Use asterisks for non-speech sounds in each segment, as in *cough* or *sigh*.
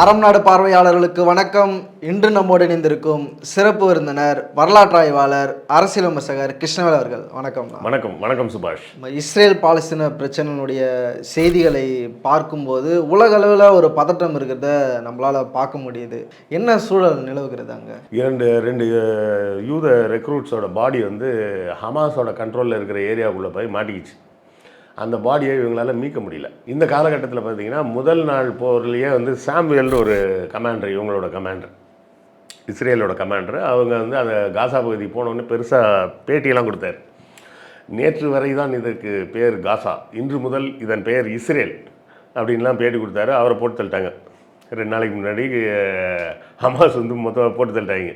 அறம் நாடு பார்வையாளர்களுக்கு வணக்கம். இன்று நம்மோடு இணைந்திருக்கும் சிறப்பு விருந்தினர் வரலாற்று ஆய்வாளர் அரசியல் விமர்சகர் கிருஷ்ணவேல் அவர்கள். வணக்கம். வணக்கம். வணக்கம் சுபாஷ். இஸ்ரேல் பாலஸ்தீன பிரச்சனையினுடைய செய்திகளை பார்க்கும்போது உலக அளவில் ஒரு பதட்டம் இருக்கிறத நம்மளால் பார்க்க முடியுது. என்ன சூழல் நிலவுகிறது அங்கே? இரண்டு ரெண்டு யூத ரெக்ரூட்ஸோட பாடி வந்து ஹமாஸோட கண்ட்ரோலில் இருக்கிற ஏரியாவுக்குள்ளே போய் மாட்டிக்கிச்சு. அந்த பாடியை இவங்களால மீட்க முடியல. இந்த காலகட்டத்தில் பார்த்தீங்கன்னா முதல் நாள் போர்லேயே வந்து சாம்வேல்னு ஒரு கமாண்டர் இவங்களோட கமாண்டர் இஸ்ரேலோட கமாண்டர் அவங்க வந்து அந்த காசா பகுதி போனோடனே பெருசாக பேட்டியெல்லாம் கொடுத்தாரு. நேற்று வரை தான் இதற்கு பேர் காசா இன்று முதல் இதன் பெயர் இஸ்ரேல் அப்படின்லாம் பேட்டி கொடுத்தாரு. அவரை போட்டு தள்ளிட்டாங்க. ரெண்டு நாளைக்கு முன்னாடி ஹமாஸ் வந்து மொத்தமாக போட்டு தள்ளிட்டாங்க.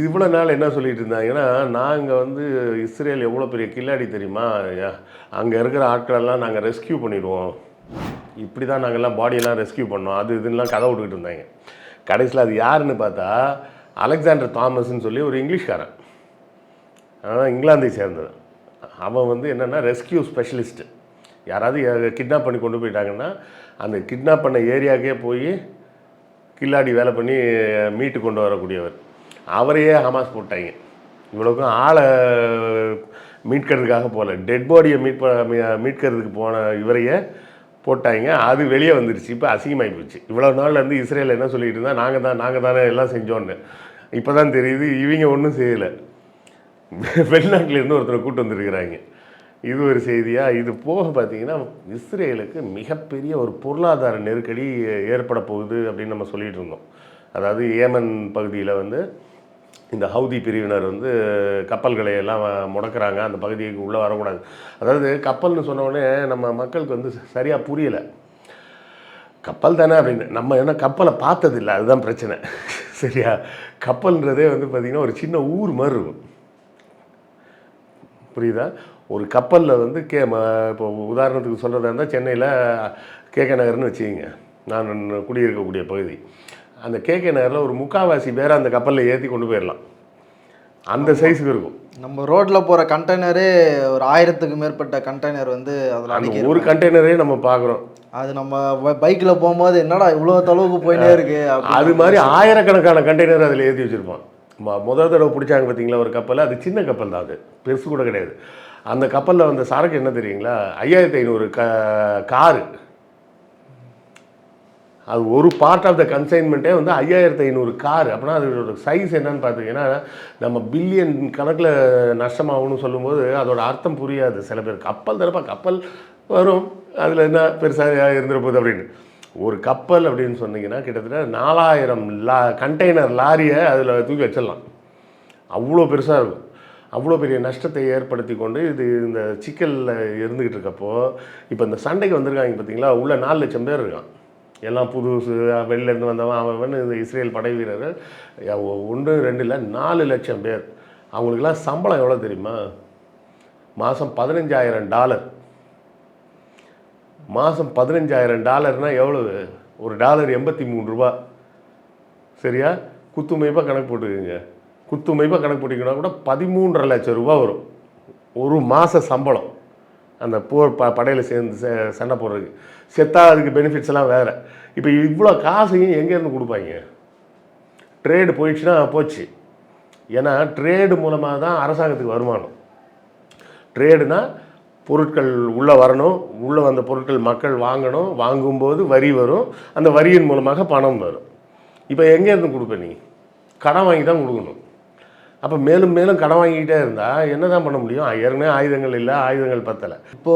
இவ்வளோ நாள் என்ன சொல்லிட்டு இருந்தாங்கன்னா நாங்கள் வந்து இஸ்ரேல் எவ்வளோ பெரிய கில்லாடி தெரியுமா? அங்கே இருக்கிற ஆட்களெல்லாம் நாங்கள் ரெஸ்கியூ பண்ணிடுவோம். இப்படி தான் நாங்கள்லாம் பாடியெல்லாம் ரெஸ்கியூ பண்ணோம். அது இதுலாம் கதை விட்டுக்கிட்டு இருந்தாங்க. கடைசியில் அது யாருன்னு பார்த்தா அலெக்சாண்டர் தாமஸ்ன்னு சொல்லி ஒரு இங்கிலீஷ்காரன். அதான் இங்கிலாந்தை சேர்ந்தது அவன் வந்து என்னென்னா ரெஸ்கியூ ஸ்பெஷலிஸ்ட்டு யாராவது கிட்னாப் பண்ணி கொண்டு போயிட்டாங்கன்னா அந்த கிட்னாப் பண்ண ஏரியாக்கே போய் கில்லாடி வேலை பண்ணி மீட்டு கொண்டு வரக்கூடியவர். அவரையே ஹமாஸ் போட்டாங்க. இவ்வளோக்கும் ஆளை மீட்கிறதுக்காக போகல. டெட் பாடியை மீட் மீட்கிறதுக்கு போன இவரையே போட்டாங்க. அது வெளியே வந்துருச்சு. இப்போ அசிங்கமாகி போச்சு. இவ்வளோ நாள்லேருந்து இஸ்ரேல் என்ன சொல்லிகிட்டு இருந்தால் நாங்கள் தான் நாங்கள் தானே எல்லாம் செஞ்சோன்னு. இப்போ தான் தெரியுது இவங்க ஒன்றும் செய்யலை. வெளிநாட்டிலேருந்து ஒருத்தரை கூட்டு வந்திருக்கிறாங்க. இது ஒரு செய்தியாக இது போக பார்த்தீங்கன்னா இஸ்ரேலுக்கு மிகப்பெரிய ஒரு பொருளாதார நெருக்கடி ஏற்பட போகுது அப்படின்னு நம்ம சொல்லிகிட்டு இருந்தோம். அதாவது ஏமன் பகுதியில் வந்து இந்த ஹவுதி பிரிவினர் வந்து கப்பல்களை எல்லாம் முடக்கிறாங்க அந்த பகுதிக்கு உள்ளே வரக்கூடாது. அதாவது கப்பல்னு சொன்னோடனே நம்ம மக்களுக்கு வந்து சரியாக புரியலை. கப்பல் தானே அப்படின்னு. நம்ம என்ன கப்பலை பார்த்ததில்ல அதுதான் பிரச்சனை. *laughs* சரியா? கப்பல்ன்றதே வந்து பார்த்திங்கன்னா ஒரு சின்ன ஊர் மாதிரி இருக்கும். புரியுதா? ஒரு கப்பலில் வந்து கே ம இப்போ உதாரணத்துக்கு சொல்கிறதா இருந்தால் சென்னையில் கேகே நகர்னு வச்சுக்கிங்க. நான் குடியிருக்கக்கூடிய பகுதி. அந்த கேகே நகரில் ஒரு முக்காவாசி பேரை அந்த கப்பலில் ஏற்றி கொண்டு போயிடலாம் அந்த சைஸுக்கு இருக்கும். நம்ம ரோட்டில் போகிற கண்டெய்னரே ஒரு ஆயிரத்துக்கு மேற்பட்ட கண்டெய்னர் வந்து அதில் ஒரு கண்டெய்னரே நம்ம பார்க்குறோம் அது நம்ம பைக்கில் போகும்போது என்னடா இவ்வளோ தொலைவுக்கு போயினே இருக்கு அது மாதிரி ஆயிரக்கணக்கான கண்டெய்னர் அதில் ஏற்றி வச்சுருப்பான். முதல் தடவை பிடிச்சாங்க பார்த்தீங்களா ஒரு கப்பல்? அது சின்ன கப்பல் தான் அது. பெருசு கூட கிடையாது. அந்த கப்பலில் வந்த சரக்கு என்ன தெரியுங்களா? ஐயாயிரத்தி ஐநூறு க காரு. அது ஒரு பார்ட் ஆஃப் த கன்சைன்மெண்ட்டே வந்து ஐயாயிரத்தி ஐநூறு கார் அப்படின்னா அதோட சைஸ் என்னன்னு பார்த்தீங்கன்னா நம்ம பில்லியன் கணக்கில் நஷ்டமாகும்னு சொல்லும்போது அதோட அர்த்தம் புரியாது. சில பேர் கப்பல் தரப்பா கப்பல் வரும். அதில் என்ன பெருசாக இருந்துட போகுது அப்படின்னு. ஒரு கப்பல் அப்படின்னு சொன்னீங்கன்னா கிட்டத்தட்ட நாலாயிரம் லா கண்டெய்னர் லாரியை அதில் தூக்கி வச்சிடலாம். அவ்வளோ பெருசாக இருக்கும். அவ்வளோ பெரிய நஷ்டத்தை ஏற்படுத்தி கொண்டு இது இந்த சிக்கலில் இருந்துக்கிட்டு இருக்கப்போ இப்போ இந்த சண்டைக்கு வந்திருக்காங்க பார்த்தீங்களா உள்ள நாலு லட்சம் பேர் இருக்கான் எல்லாம் புதுசு வெளிலேருந்து வந்தவன் அவன் அவன் இந்த இஸ்ரேல் படை வீரர்கள் ஒன்று ரெண்டு இல்லை நாலு லட்சம் பேர். அவங்களுக்கெல்லாம் சம்பளம் எவ்வளோ தெரியுமா? மாதம் பதினஞ்சாயிரம் டாலர் மாதம் பதினஞ்சாயிரம் டாலர்னால் எவ்வளவு? ஒரு டாலர் எண்பத்தி மூணு ரூபா. சரியா? குத்துமைப்பாக கணக்கு போட்டுக்கோங்க. குத்துமைப்பாக கணக்கு போட்டிங்கன்னா கூட பதிமூன்றரை லட்சம் ரூபா வரும். ஒரு மாத சம்பளம். அந்த போர் ப படையில் சேர்ந்து சே சண்டை போடுறதுக்கு. செத்தா அதுக்கு பெனிஃபிட்ஸ் எல்லாம் வேறு. இப்போ இவ்வளோ காசையும் எங்கேருந்து கொடுப்பாங்க? ட்ரேடு போயிடுச்சுன்னா போச்சு. ஏன்னா ட்ரேடு மூலமாக தான் அரசாங்கத்துக்கு வருமானம். ட்ரேடுனா பொருட்கள் உள்ளே வரணும். உள்ளே வந்த பொருட்கள் மக்கள் வாங்கணும். வாங்கும்போது வரி வரும். அந்த வரியின் மூலமாக பணம் வரும். இப்போ எங்கேருந்து கொடுப்ப நீ? கடன் வாங்கி தான் கொடுக்கணும். அப்போ மேலும் மேலும் கடன் வாங்கிக்கிட்டே இருந்தால் என்ன தான் பண்ண முடியும்? ஏற்கனவே ஆயுதங்கள் இல்லை ஆயுதங்கள் பத்தலை. இப்போ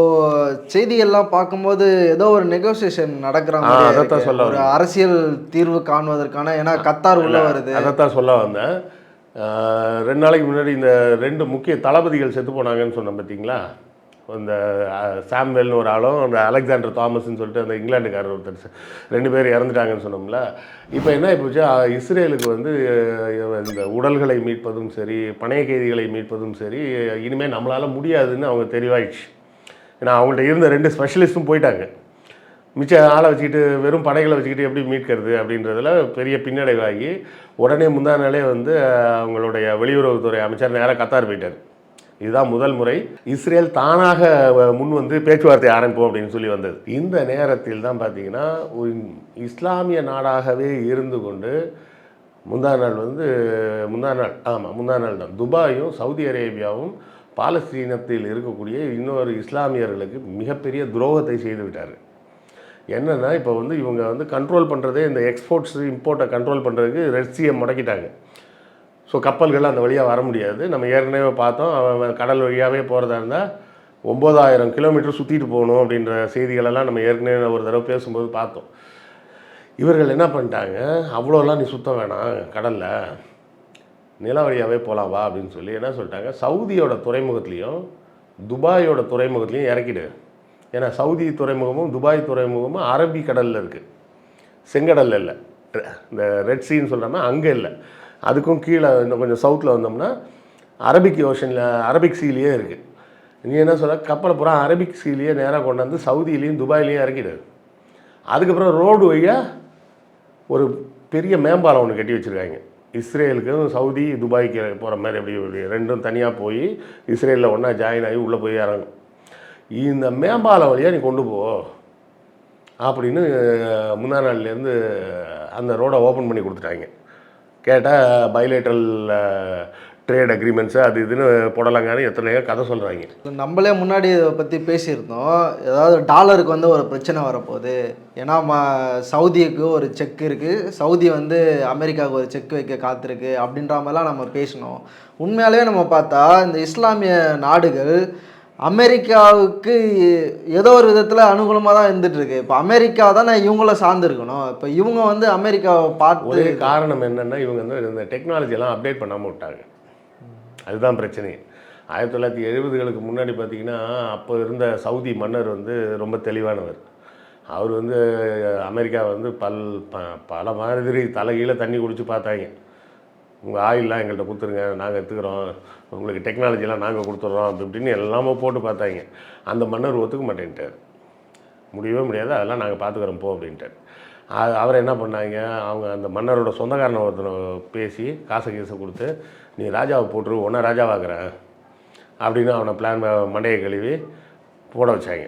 செய்திகள்லாம் பார்க்கும்போது ஏதோ ஒரு நெகோசியேஷன் நடக்கிற அதைத்தான். சொல்ல ஒரு அரசியல் தீர்வு காண்பதற்கான ஏன்னா கத்தார் உள்ள வருது. அதைத்தான் சொல்ல வந்தேன். ரெண்டு நாளைக்கு முன்னாடி இந்த ரெண்டு முக்கிய தளபதிகள் செத்து போனாங்கன்னு சொன்னேன் பார்த்தீங்களா இந்த சாம்வெல்னு ஒரு ஆளும் அந்த அலெக்சாண்டர் தாமஸ்ன்னு சொல்லிட்டு அந்த இங்கிலாந்துக்காரர் ஒருத்தர் ரெண்டு பேர் இறந்துட்டாங்கன்னு சொன்னோம்ல. இப்போ என்ன போச்சு? இஸ்ரேலுக்கு வந்து இந்த உடல்களை மீட்பதும் சரி பணைய கைதிகளை மீட்பதும் சரி இனிமேல் நம்மளால் முடியாதுன்னு அவங்க தெளிவாயிடுச்சு ஏன்னா அவங்கள்ட்ட இருந்த ரெண்டு ஸ்பெஷலிஸ்ட்டும் போயிட்டாங்க. மிச்ச ஆளை வச்சுக்கிட்டு வெறும் படைகளை வச்சுக்கிட்டு எப்படி மீட்கிறது அப்படின்றதுல பெரிய பின்னடைவாகி உடனே முந்தா நாளே வந்து அவங்களுடைய வெளியுறவுத்துறை அமைச்சர் நேராக கத்தார் போயிட்டார். இதுதான் முதல் முறை. இஸ்ரேல் தானாக முன் வந்து பேச்சுவார்த்தை ஆரம்பிப்போம் அப்படின்னு சொல்லி வந்தது. இந்த நேரத்தில் தான் பார்த்தீங்கன்னா இஸ்லாமிய நாடாகவே இருந்து கொண்டு முந்தா நாள் வந்து முந்தா நாள் ஆமாம் முந்தா நாள் தான். துபாயும் சவுதி அரேபியாவும் பாலஸ்தீனத்தில் இருக்கக்கூடிய இன்னொரு இஸ்லாமியர்களுக்கு மிகப்பெரிய துரோகத்தை செய்து விட்டார் என்னென்னா இப்போ வந்து இவங்க வந்து கண்ட்ரோல் பண்ணுறதே இந்த எக்ஸ்போர்ட்ஸ் இம்போர்ட்டை கண்ட்ரோல் பண்ணுறதுக்கு ரெட்சியை முடக்கிட்டாங்க. ஸோ கப்பல்கள் அந்த வழியாக வர முடியாது. நம்ம ஏற்கனவே பார்த்தோம் அவன் கடல் வழியாகவே போகிறதா இருந்தால் ஒம்பதாயிரம் கிலோமீட்டர் சுற்றிட்டு போகணும் அப்படின்ற செய்திகளெல்லாம் நம்ம ஏற்கனவே ஒரு தடவை பேசும்போது பார்த்தோம். இவர்கள் என்ன பண்ணிட்டாங்க அவ்வளோலாம் நீ சுத்த வேணாம் கடலில் நில வழியாகவே போகலாம் வா அப்படின்னு சொல்லி என்ன சொல்லிட்டாங்க சவுதியோட துறைமுகத்துலேயும் துபாயோட துறைமுகத்துலேயும் இறக்கிடு. ஏன்னா சவுதி துறைமுகமும் துபாய் துறைமுகமும் அரபி கடலில் இருக்குது செங்கடலில் இல்லை. இந்த ரெட் சீன்னு சொல்கிறோம்னா அங்கே இல்லை. அதுக்கும் கீழே இன்னும் கொஞ்சம் சவுத்தில் வந்தோம்னா அரபிக் ஓஷனில் அரபிக் சீலேயே இருக்குது நீ என்ன சொல்ல கப்பலை பூரா அரபிக் சீலேயே நேராக கொண்டாந்து சவுதியிலையும் துபாயிலையும் இறக்கிடுது அதுக்கப்புறம் ரோடு வழியாக ஒரு பெரிய மேம்பாலம் ஒன்று கட்டி வச்சுருக்காங்க. இஸ்ரேலுக்கும் சவுதி துபாய்க்கு போகிற மாதிரி அப்படி இப்படி ரெண்டும் தனியாக போய் இஸ்ரேலில் ஒன்றா ஜாயின் ஆகி உள்ளே போய் இறங்கும் இந்த மேம்பாலம் வழியாக நீ கொண்டு போ அப்படின்னு முந்தா நாள்லேருந்து அந்த ரோடை ஓப்பன் பண்ணி கொடுத்துட்டாங்க. கேட்டால் பைலேட்ரல் ட்ரேட் அக்ரிமெண்ட்ஸு அது இதுன்னு போடலாங்கன்னு எத்தனையோ கதை சொல்கிறாங்க நம்மளே முன்னாடி இதை பற்றி பேசியிருந்தோம். ஏதாவது டாலருக்கு வந்து ஒரு பிரச்சனை வரப்போகுது. ஏன்னா ம சவுதிக்கு ஒரு செக் இருக்குது சவுதி வந்து அமெரிக்காவுக்கு ஒரு செக் வைக்க காத்திருக்கு அப்படின்ற மாதிரிலாம் நம்ம பேசினோம். உண்மையாலே நம்ம பார்த்தா இந்த இஸ்லாமிய நாடுகள் அமெரிக்காவுக்கு ஏதோ ஒரு விதத்தில் அனுகூலமாக தான் இருந்துட்டுருக்கு. இப்போ அமெரிக்கா தானே இவங்கள சார்ந்துருக்கணும். இப்போ இவங்க வந்து அமெரிக்காவை பார்த்து ஒரே காரணம் என்னென்னா இவங்க வந்து இந்த டெக்னாலஜியெல்லாம் அப்டேட் பண்ணாமல் விட்டாங்க. அதுதான் பிரச்சனையே ஆயிரத்தி தொள்ளாயிரத்தி எழுபதுகளுக்கு முன்னாடி பார்த்தீங்கன்னா அப்போ இருந்த சவுதி மன்னர் வந்து ரொம்ப தெளிவானவர். அவர் வந்து அமெரிக்கா வந்து பல் ப பல மாதிரி தலைகீழ தண்ணி குடித்து பார்த்தாங்க. உங்கள் ஆயிலெலாம் எங்கள்கிட்ட கொடுத்துருங்க நாங்கள் எடுத்துக்கிறோம். உங்களுக்கு டெக்னாலஜிலாம் நாங்கள் கொடுத்துட்றோம் அப்படி இப்படின்னு எல்லாமே போட்டு பார்த்தாங்க. அந்த மன்னர் ஒத்துக்க மாட்டேன்ட்டார். முடியவே முடியாது அதெல்லாம் நாங்கள் பார்த்துக்குறோம் போ அப்படின்ட்டார். அது அவரை என்ன பண்ணாங்க அவங்க அந்த மன்னரோட சொந்தக்காரனை ஒருத்தனை பேசி காசை கீசை கொடுத்து நீ ராஜாவை போட்டுரு உன்னை ராஜாவாக்குறேன். அப்படின்னு அவனை பிளான் மண்டையை கழுவி போட வச்சாங்க.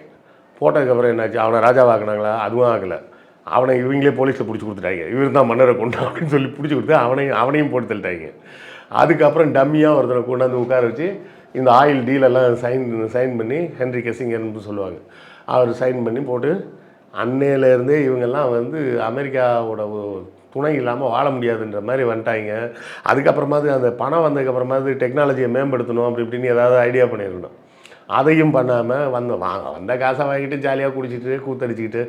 போட்டதுக்கப்புறம் என்னாச்சு அவனை ராஜாவாக்குனாங்களா? அதுவும் ஆகலை. அவனை இவங்களே போலீஸில் பிடிச்சி கொடுத்துட்டாங்க. இவர் தான் மன்னரை கொண்டு அப்படின்னு சொல்லி பிடிச்சி கொடுத்து அவனையும் அவனையும் போட்டு தள்ளிட்டாங்க. அதுக்கப்புறம் டம்மியாக ஒருத்தனை கொண்டாந்து உட்கார வச்சு இந்த ஆயில் டீலெல்லாம் சைன் சைன் பண்ணி ஹென்ரி கெசிங்கர்னு சொல்லுவாங்க. அவர் சைன் பண்ணி போட்டு அன்னையிலேருந்தே இவங்கெல்லாம் வந்து அமெரிக்காவோட துணை இல்லாமல் வாழ முடியாதுன்ற மாதிரி வந்துட்டாங்க. அதுக்கப்புறமாவது அந்த பணம் வந்ததுக்கப்புறமாவது டெக்னாலஜியை மேம்படுத்தணும் அப்படி இப்படின்னு ஏதாவது ஐடியா பண்ணியிருக்கணும் அதையும் பண்ணாமல் வந்த வாங்க வந்த காசை வாங்கிட்டு ஜாலியாக குடிச்சிட்டு கூத்தடிச்சிக்கிட்டு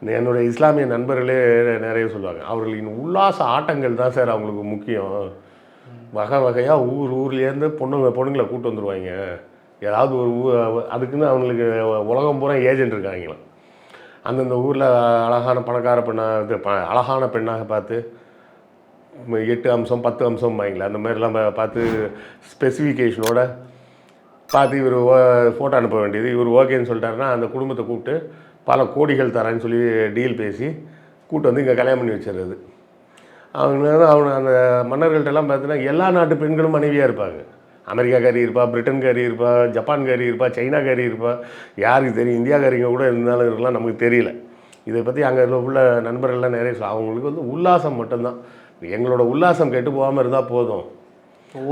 என்னுடைய இஸ்லாமிய நண்பர்களே நிறைய சொல்லுவாங்க. அவர்களின் உல்லாச ஆட்டங்கள் தான் சார் அவங்களுக்கு முக்கியம். வகை வகையாக ஊர் ஊர்லேருந்து பொண்ணுங்க பொண்ணுங்களை கூட்டு வந்துருவாங்க. ஏதாவது ஒரு ஊ அதுக்குன்னு அவங்களுக்கு உலகம் பூரா ஏஜென்ட் இருக்காங்களாம். அந்தந்த ஊரில் அழகான பணக்கார பெண்ணாக இது ப- அழகான பெண்ணாக பார்த்து எட்டு அம்சம் பத்து அம்சம் வாங்கிக்கலாம் அந்த மாதிரிலாம் பார்த்து ஸ்பெசிஃபிகேஷனோட பார்த்து இவர் ஃபோட்டோ அனுப்ப வேண்டியது. இவர் ஓகேன்னு சொல்லிட்டாருன்னா அந்த குடும்பத்தை கூப்பிட்டு பல கோடிகள் தரேன்னு சொல்லி டீல் பேசி கூட்டு வந்து இங்கே கல்யாணம் பண்ணி வச்சிடுறது. அவங்க அவன் அந்த மன்னர்கள்ட்டெல்லாம் பார்த்தீங்கன்னா எல்லா நாட்டு பெண்களும் மனைவியாக இருப்பாங்க. அமெரிக்காக்காரி இருப்பா பிரிட்டன்காரி இருப்பா ஜப்பான்காரி இருப்பா சைனாக்காரி இருப்பா. யாருக்கு தெரியும்? இந்தியாக்காரிங்க கூட இருந்தாலும் இருக்கலாம் நமக்கு தெரியல. இதை பற்றி அங்கே உள்ள நண்பர்கள்லாம் நிறைய அவங்களுக்கு வந்து உல்லாசம் மட்டும்தான். எங்களோட உல்லாசம் கெட்டு போகாமல் இருந்தால் போதும்.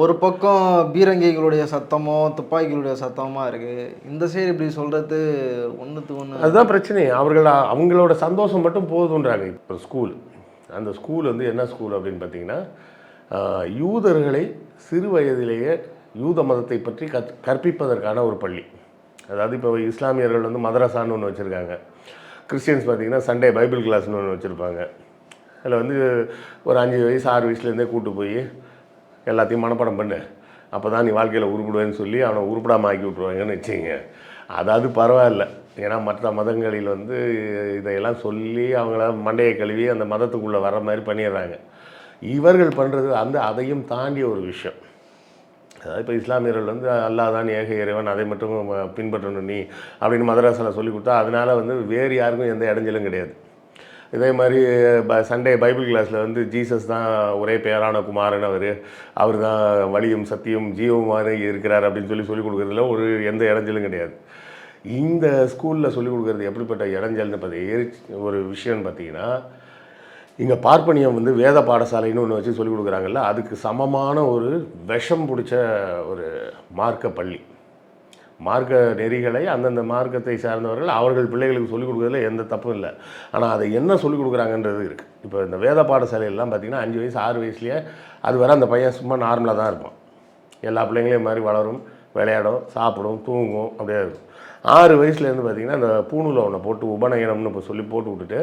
ஒரு பக்கம் பீரங்கிகளுடைய சத்தமோ துப்பாக்கிகளுடைய சத்தமாக இருக்கு. இந்த சைடு இப்படி சொல்றது ஒன்றுத்துக்கு ஒன்று அதுதான் பிரச்சனை. அவர்கள் அவங்களோட சந்தோஷம் மட்டும் போதுன்றாங்க இப்போ ஸ்கூல் அந்த ஸ்கூல் வந்து என்ன ஸ்கூல் அப்படின்னு பார்த்தீங்கன்னா யூதர்களை சிறு வயதிலேயே யூத மதத்தை பற்றி கற் கற்பிப்பதற்கான ஒரு பள்ளி. அதாவது இப்போ இஸ்லாமியர்கள் வந்து மதரசான்னு ஒன்று வச்சுருக்காங்க. கிறிஸ்டியன்ஸ் பார்த்தீங்கன்னா சண்டே பைபிள் கிளாஸ்னு ஒன்று வச்சுருப்பாங்க. அதில் வந்து ஒரு அஞ்சு வயசு ஆறு வயசுலேருந்தே கூட்டு போய் எல்லாத்தையும் மனப்பாடம் பண்ணு. அப்போ தான் நீ வாழ்க்கையில் உருப்பிடுவேன்னு சொல்லி அவனை உருப்பிடாமல் ஆக்கி விட்ருவாங்கன்னு வச்சுங்க அதாவது பரவாயில்ல. ஏன்னா மற்ற மதங்களில் வந்து இதையெல்லாம் சொல்லி அவங்கள மண்டையை கழுவி அந்த மதத்துக்குள்ளே வர மாதிரி பண்ணிடுறாங்க. இவர்கள் பண்ணுறது அந்த அதையும் தாண்டிய ஒரு விஷயம். அதாவது இப்போ இஸ்லாமியர்கள் வந்து அல்லாஹ் தான் ஏக இறைவன் அதை மட்டும் பின்பற்றணும் நீ அப்படின்னு மதராசில் சொல்லி கொடுத்தா அதனால் வந்து வேறு யாருக்கும் எந்த இடைஞ்சலும் கிடையாது. இதே மாதிரி ப சண்டே பைபிள் கிளாஸில் வந்து ஜீசஸ் தான் ஒரே பேரான குமாரன் அவர். அவர் தான் வழியும் சத்தியம் ஜீவமாக இருக்கிறார் அப்படின்னு சொல்லி சொல்லிக் கொடுக்குறதுல ஒரு எந்த இடைஞ்சலும் கிடையாது. இந்த ஸ்கூலில் சொல்லிக் கொடுக்குறது எப்படிப்பட்ட இடைஞ்சல்னு பார்த்தி ஒரு விஷயம்னு பார்த்தீங்கன்னா இங்கே பார்ப்பனியம் வந்து வேத பாடசாலைன்னு ஒன்று வச்சு சொல்லிக் கொடுக்குறாங்கல்ல அதுக்கு சமமான ஒரு விஷம் பிடிச்ச ஒரு மார்க்க பள்ளி. மார்க்க நெறிகளை அந்தந்த மார்க்கத்தை சார்ந்தவர்கள் அவர்கள் பிள்ளைகளுக்கு சொல்லிக் கொடுக்குறதுல எந்த தப்பும் இல்லை. ஆனால் அதை என்ன சொல்லிக் கொடுக்குறாங்கன்றது இருக்குது இப்போ இந்த வேத பாடசாலையெல்லாம் பார்த்தீங்கன்னா அஞ்சு வயசு ஆறு வயசுலேயே அது வர அந்த பையன் சும்மா நார்மலாக தான் இருப்பான். எல்லா பிள்ளைங்களையும் மாதிரி வளரும் விளையாடும் சாப்பிடும் தூங்கும் அப்படியே இருக்கும். ஆறு வயசுலேருந்து பார்த்திங்கன்னா அந்த பூணூலை ஒன்றை போட்டு உபநயனம்னு இப்போ சொல்லி போட்டு விட்டுட்டு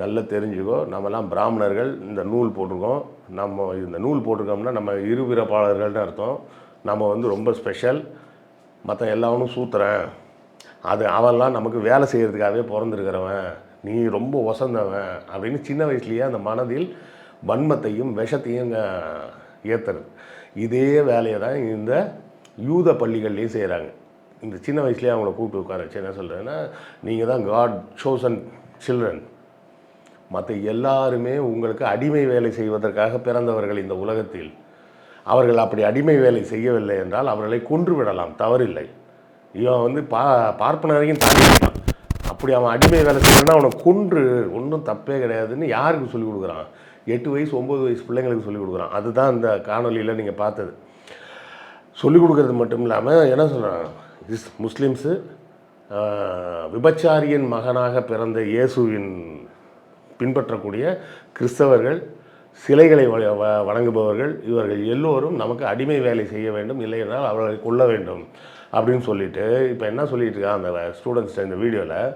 நல்லா தெரிஞ்சுக்கோ நம்மலாம் பிராமணர்கள் இந்த நூல் போட்டிருக்கோம். நம்ம இந்த நூல் போட்டிருக்கோம்னா நம்ம இருபிறப்பாளர்கள்னு அர்த்தம். நம்ம வந்து ரொம்ப ஸ்பெஷல் மற்ற எல்லாவனும் சூத்துறேன். அது அவன்லாம் நமக்கு வேலை செய்கிறதுக்காகவே பிறந்திருக்கிறவன். நீ ரொம்ப ஒசந்தவன் அப்படின்னு சின்ன வயசுலேயே அந்த மனதில் வன்மத்தையும் விஷத்தையும் ஏற்றுறது இதே வேலையை தான் இந்த யூத பள்ளிகள்லேயும் செய்கிறாங்க இந்த சின்ன வயசுலேயே அவங்கள கூப்பிட்டு உட்கார வச்சு என்ன சொல்கிறேன்னா நீங்கள் தான் காட் chosen சில்ட்ரன் மற்ற எல்லாருமே உங்களுக்கு அடிமை வேலை செய்வதற்காக பிறந்தவர்கள் இந்த உலகத்தில். அவர்கள் அப்படி அடிமை வேலை செய்யவில்லை என்றால் அவர்களை கொன்று விடலாம். தவறில்லை. இவன் வந்து பா பார்ப்பனரையும் வரைக்கும் அப்படி அவன் அடிமை வேலை செய்யணும்னா அவனை கொன்று ஒன்றும் தப்பே கிடையாதுன்னு யாருக்கு சொல்லிக் கொடுக்குறான்? எட்டு வயசு ஒம்பது வயசு பிள்ளைங்களுக்கு சொல்லிக் கொடுக்குறான். அதுதான் இந்த காணொலியில் நீங்கள் பார்த்தது. சொல்லிக் கொடுக்கறது மட்டும் இல்லாமல் என்ன சொல்கிறான் இஸ் முஸ்லீம்ஸு விபச்சாரியின் மகனாக பிறந்த இயேசுவின் பின்பற்றக்கூடிய கிறிஸ்தவர்கள் சிலைகளை வ- வணங்குபவர்கள் இவர்கள் எல்லோரும் நமக்கு அடிமை வேலை செய்ய வேண்டும் இல்லை என்றால் அவர்களை கொல்ல வேண்டும் அப்படின்னு சொல்லிட்டு இப்போ என்ன சொல்லிட்டு இருக்கான் அந்த ஸ்டூடெண்ட்ஸ் இந்த வீடியோவில்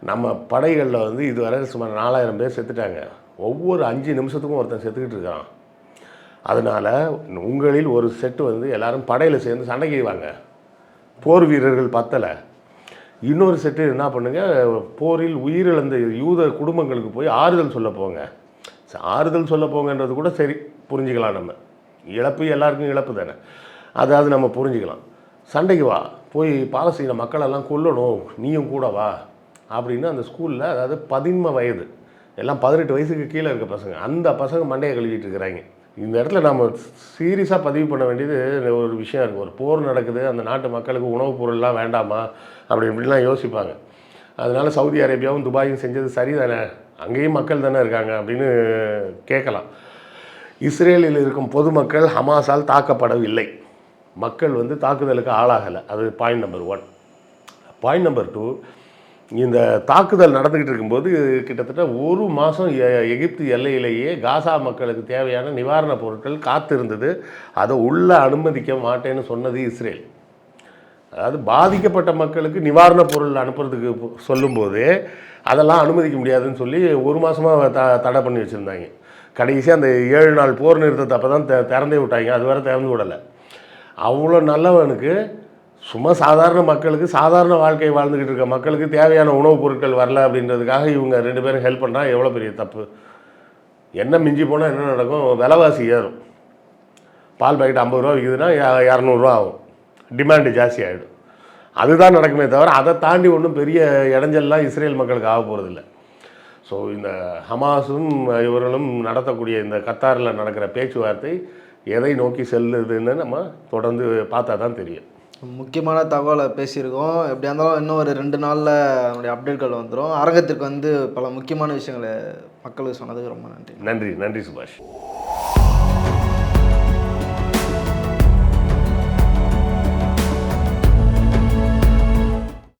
நம்ம படைகளில் வந்து இதுவரை சுமார் நாலாயிரம் பேர் செத்துட்டாங்க. ஒவ்வொரு அஞ்சு நிமிஷத்துக்கும் ஒருத்தன் செத்துக்கிட்டு இருக்கான். அதனால் உங்களில் ஒரு செட்டு வந்து எல்லாரும் படையில் சேர்ந்து சண்டை வாங்க போர் வீரர்கள் பத்தலை. இன்னொரு செட்டு என்ன பண்ணுங்கள் போரில் உயிரிழந்த யூத குடும்பங்களுக்கு போய் ஆறுதல் சொல்ல போங்க. ஆறுதல் சொல்ல போங்கன்றது கூட சரி புரிஞ்சுக்கலாம் நம்ம. இழப்பு எல்லாருக்கும் இழப்பு தானே. அதாவது நம்ம புரிஞ்சுக்கலாம். சண்டைக்கு வா போய் பாலஸ்தீன மக்களெல்லாம் கொல்லணும் நீயும் கூட வா அப்படின்னு அந்த ஸ்கூலில் அதாவது பதின்ம வயது எல்லாம் பதினெட்டு வயசுக்கு கீழே இருக்க பசங்க அந்த பசங்க மண்டையை கழுவிட்டு இருக்கிறாங்க. இந்த இடத்துல நம்ம சீரியஸாக பதிவு பண்ண வேண்டியது ஒரு விஷயம் இருக்குது ஒரு போர் நடக்குது அந்த நாட்டு மக்களுக்கு உணவுப் பொருள்லாம் வேண்டாமா அப்படி இப்படிலாம் யோசிப்பாங்க. அதனால் சவுதி அரேபியாவும் துபாயும் செஞ்சது சரிதானே? அங்கேயும் மக்கள் தானே இருக்காங்க அப்படின்னு கேட்கலாம். இஸ்ரேலில் இருக்கும் பொதுமக்கள் ஹமாஸால் தாக்கப்படவில்லை. மக்கள் வந்து தாக்குதலுக்கு ஆளாகலை. அது point number one point number two இந்த தாக்குதல் நடந்துக்கிட்டு இருக்கும்போது கிட்டத்தட்ட ஒரு மாதம் எகிப்து எல்லையிலேயே காசா மக்களுக்கு தேவையான நிவாரணப் பொருட்கள் காத்திருந்தது. அதை உள்ளே அனுமதிக்க மாட்டேன்னு சொன்னது இஸ்ரேல். அதாவது பாதிக்கப்பட்ட மக்களுக்கு நிவாரணப் பொருள் அனுப்புறதுக்கு சொல்லும்போது அதெல்லாம் அனுமதிக்க முடியாதுன்னு சொல்லி ஒரு மாதமாக த தடை பண்ணி வச்சுருந்தாங்க. கடைசியாக அந்த ஏழு நாள் போர் நிறுத்தத்தை அப்போ தான் திறந்தே விட்டாங்க. அது வேறு திறந்து விடலை. அவ்வளோ நல்லவனுக்கு சும்மா சாதாரண மக்களுக்கு சாதாரண வாழ்க்கை வாழ்ந்துக்கிட்டு இருக்க மக்களுக்கு தேவையான உணவுப் பொருட்கள் வரல அப்படின்றதுக்காக இவங்க ரெண்டு பேரும் ஹெல்ப் பண்ணால் எவ்வளோ பெரிய தப்பு? என்ன மிஞ்சி போனால் என்ன நடக்கும்? விலைவாசி ஏறும். பால் பாக்கெட் ஐம்பது ரூபா விற்குதுன்னா இரநூறுவா ஆகும். டிமாண்டு ஜாஸ்தி ஆகிடும் அதுதான் நடக்குமே தவிர அதை தாண்டி ஒன்றும் பெரிய இடைஞ்சல்லாம் இஸ்ரேல் மக்களுக்கு ஆக போகிறதில்ல ஸோ இந்த ஹமாஸும் இவர்களும் நடத்தக்கூடிய இந்த கத்தாரில் நடக்கிற பேச்சுவார்த்தை எதை நோக்கி செல்லுதுன்னு நம்ம தொடர்ந்து பார்த்தா தான் தெரியும். முக்கியமான தகவலை பேசியிருக்கோம். எப்படியா இருந்தாலும் இன்னும் ஒரு ரெண்டு நாளில் நம்முடைய அப்டேட்கள் வந்துடும் அரங்கத்திற்கு வந்து பல முக்கியமான விஷயங்களை மக்களுக்கு சொன்னதுக்கு ரொம்ப நன்றி. நன்றி நன்றி சுபாஷ்.